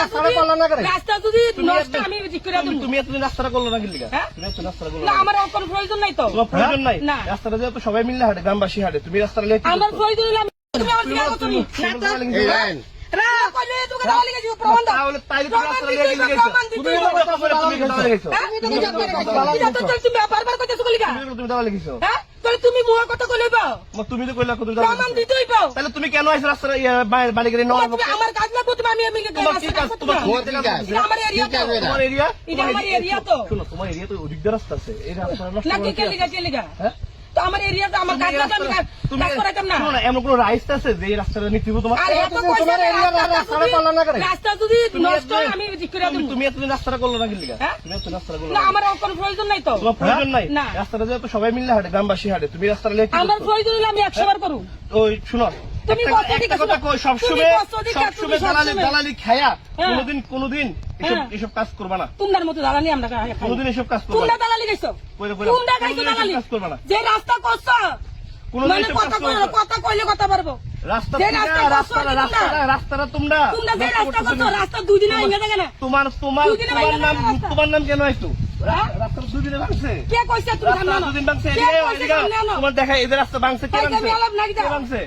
রাস্তাটা করল না করে রাস্তা যদি নষ্ট আমি ঠিক করে তুমি- তুমি এতদিন রাস্তাটা করল না কি লিগা? হ্যাঁ? তুমি এতদিন রাস্তাটা করল না আমার কোনো প্রয়োজন নাই তো। তোমার প্রয়োজন নাই? রাস্তাটা দিয়ে তো সবাই মিলে হাঁটে গ্রামবাসী হাঁটে তুমি রাস্তাটা লেট আমার প্রয়োজন হলে তুমি আমার দিকে আগত না দিব তুমি বারবার কইতেছো কলিগা। তাহলে তুমি মুয়া কথা কইলে পাও তুমি তো কইলা তুমি প্রমাণ দিতেই পাও তাহলে তুমি কেন আইছো রাস্তাটা বাড়ি করে নেওয়ার আমার কাজ না? তুমি আমি আমি আমার এরিয়া তোমার এরিয়া এটা আমার এরিয়া তো? শোনো তোমার এরিয়া তো ওদিক রাস্তা আছে। এই রাস্তাটা নষ্ট কে? লিগা কে লিগা হ্যাঁ? আমার এরিয়া তো আমার কাজ আমি কাজ- তুমি- কাজ করাইতাম না। এমন কোনো রাইস আছে যে রাস্তাটা নিতে তোমার আর এত পয়সা রাস্তা রাস্তাটা যদি- না করে? রাস্তা যদি নষ্ট আমি ঠিক করে দেবো। তুমি এতদিন রাস্তাটা করল না? হ্যাঁ? তুমি এতদিন রাস্তাটা করল না না আমার কোনো প্রয়োজন নাই তো। তোমার প্রয়োজন নাই? রাস্তাটা তো সবাই মিলে হাঁটে গ্রামবাসী হাঁটে তুমি রাস্তাটা লেট আমার প্রয়োজন হলে আমি একশো বার করুন ওই শুনো তুমি কত দিকে কথা কই সবসময় সবসময় দালালি দালালি খায়া। হ্যাঁ। কোনোদিন কোনোদিন এসব হ্যাঁ। কাজ করবা না। তোমরার মতো দালালি আমরা খাই। এসব কাজ করবা তোমরা দালালি গেছো কইলে কইলে তোমরা খাইছো দালালি? যে রাস্তা করছ? মানে কথা কইলে কথা কইলে কথা পারব। রাস্তা যে তোমরা, তোমরা। নাম তোমার নাম কেন আইতো হ্যাঁ? দুদিনে? দুদিন? তোমার দেখা এদের রাস্তা ভাঙছে কে? ভাঙছে?